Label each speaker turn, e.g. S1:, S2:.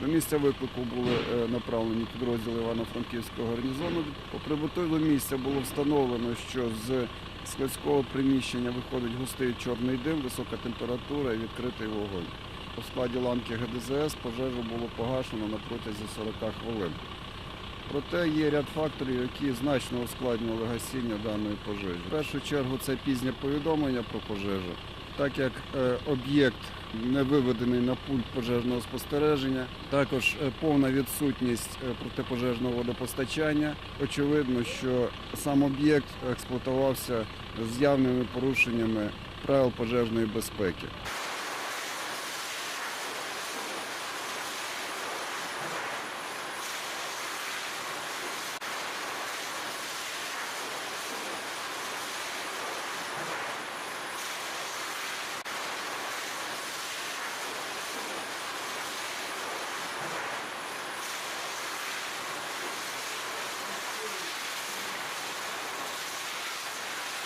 S1: До місця виклику були е, направлені підрозділи Івано-Франківського гарнізону. По прибутилу місця було встановлено, що з складського приміщення виходить густий чорний дим, висока температура і відкритий вогонь. У складі ланки ГДЗС пожежу було погашено на протязі 40 хвилин. Проте є ряд факторів, які значно ускладнювали гасіння даної пожежі. В першу чергу це пізнє повідомлення про пожежу, так як е, об'єкт не виведений на пульт пожежного спостереження, також е, повна відсутність е, протипожежного водопостачання. Очевидно, що сам об'єкт експлуатувався з явними порушеннями правил пожежної безпеки.